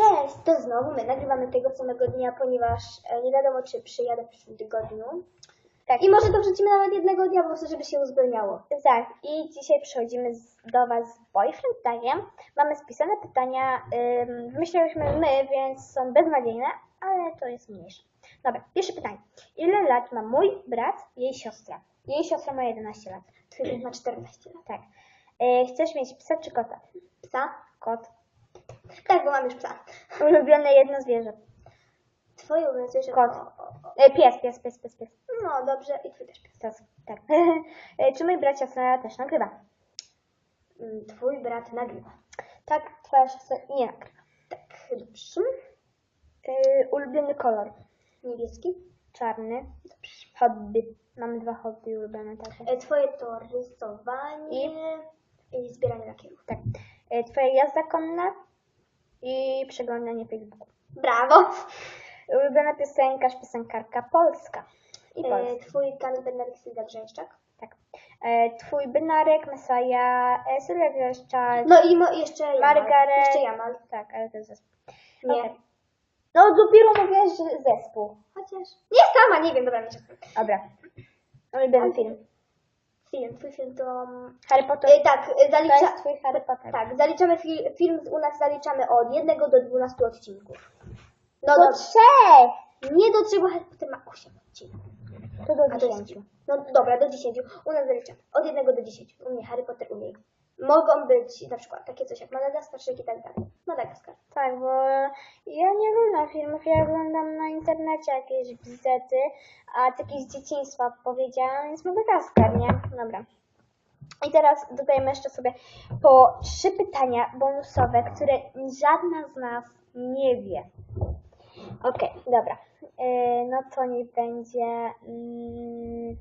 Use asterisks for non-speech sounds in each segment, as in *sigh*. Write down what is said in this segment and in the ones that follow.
Cześć, to znowu my nagrywamy tego samego dnia, ponieważ e, nie wiadomo, czy przyjadę w przyszłym tygodniu. Tak. I może to wrzucimy nawet jednego dnia, po prostu, żeby się uzupełniało. Tak, i dzisiaj przychodzimy z, do Was z boyfriend tagiem. Mamy spisane pytania, ym, wymyślałyśmy my, więc są beznadziejne, ale to jest mniejsze. Dobra, pierwsze pytanie. Ile lat ma mój brat i jej siostra? Jej siostra ma 11 lat. Twój brat ma 14 lat. Tak. E, chcesz mieć psa czy kota? Psa? Kot. Tak, bo mam już psa. *laughs* Ulubione jedno zwierzę. Twoje ulubione zwierzę Kot. to- o- o- E, pies, pies, pies, pies, pies. No dobrze, i twój też pies. Tak. *laughs* e, czy mój brat siostra też nagrywa? Mm, Twój brat nagrywa. Tak, twoja siostra nie nagrywa. Tak, dobrze. E, ulubiony kolor? Niebieski. Czarny. Hobby. Mamy dwa hobby ulubione takie. E, Twoje to rysowanie i, zbieranie lakierów. Tak. E, Twoja jazda konna i przeglądanie Facebooku. Brawo! Ulubiona piosenkarz, piosenkarka polska. I E, polska. Twój Kamil Bednarek Sylwia Brzęszczak. Tak. E, Twój Bynarek, Mesaja, e, Sylwia Wieszczak, No i mo- jeszcze Jamal. Margaret. Jeszcze Jamal. Tak, ale to jest zespół. Nie. Okej. No dopiero mówiłaś, że zespół. Chociaż. Nie sama, nie wiem, dobra, nie. Dobra. Ulubiony film. Film, twój film to. Harry Potter. E, tak, e, To jest zalicza... twój Harry Potter. tak, zaliczamy fil... film u nas zaliczamy od 1 do 12 odcinków. No Do do... trzech! Nie do 3, bo Harry Potter ma 8 odcinków. To do A to jest... dziesięciu. No dobra, do 10. U nas zaliczamy od 1 do 10. U mnie Harry Potter, u niej. Mogą być na przykład takie coś jak Madagaskarczyk i tak dalej. Madagaskar. Tak, bo ja nie oglądam filmów, ja oglądam na internecie jakieś bzdety, a ty jakieś z dzieciństwa powiedziałam, więc Madagaskar, nie? Dobra. I teraz dodajemy jeszcze sobie po trzy pytania bonusowe, które żadna z nas nie wie. Okej, dobra. Yy, no to niech będzie... Yy,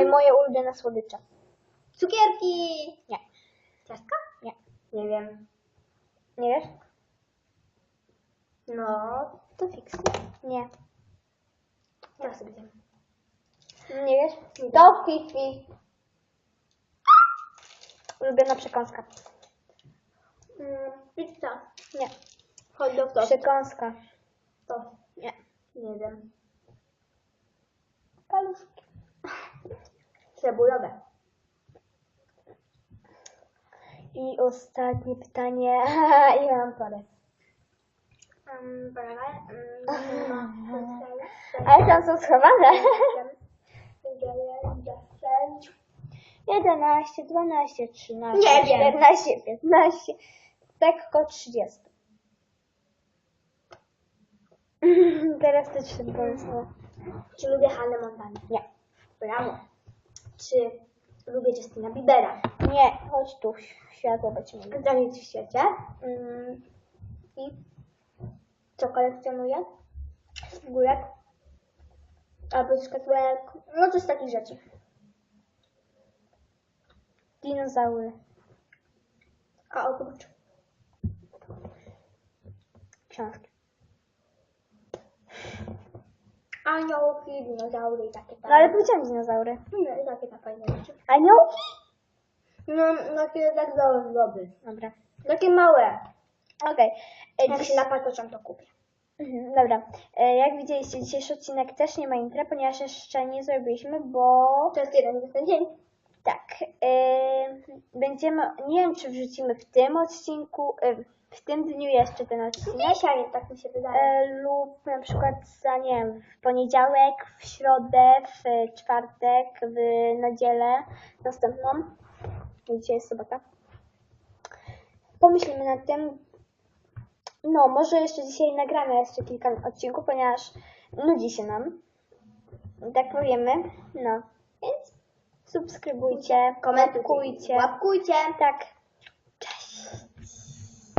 Yy, moje ulubione słodycze. Cukierki! Nie. Ciastka? Nie. Nie wiem. Nie wiesz? No, to fiks. Nie. Ja sobie wiem. Nie wiesz? To Fifi. Ulubiona przekąska. Mm, pizza. Nie. Hot dog to. Przekąska. to. Nie. Nie wiem. Paluszki. Cebulowe. I ostatnie pytanie. *laughs* I mam parę. Um, um, *laughs* Ale tam są schowane. 11, 12, 13, Nie wiem. 14, 15. Tak koło 30. *laughs* Teraz to trzy pomysły. Czy lubię Hannę Montana? Nie. Brawo. Czy lubię Justina Biebera? Nie, chodź tu, światło będzie Dla nic w świecie. mm, I co kolekcjonuję? Figurek. Albo szkatułek. No coś z takich rzeczy. Dinozaury. A oprócz Książki. Aniołki, dinozaury i takie tam. No ale powiedziałam dinozaury. No i takie tam fajne rzeczy. Aniołki? No, takie tak dobre, dobre. Dobra. Takie małe. Okej. E, Jak dziś- się napatrzą, to kupię. Mhm, Dobra. E, Jak widzieliście, dzisiejszy odcinek też nie ma intra, ponieważ jeszcze nie zrobiliśmy, bo To jest jeden dzień. tak. e, Będziemy, nie wiem czy wrzucimy w tym odcinku, e, w tym dniu jeszcze ten odcinek. Dzisiaj, tak mi się wydaje. E, lub na przykład za, nie wiem, w poniedziałek, w środę, w czwartek, w niedzielę następną. Dzisiaj jest sobota. Pomyślimy nad tym. No, może jeszcze dzisiaj nagramy jeszcze kilka odcinków, ponieważ nudzi się nam. Tak powiemy. No, subskrybujcie, Komentujcie. łapkujcie. Tak,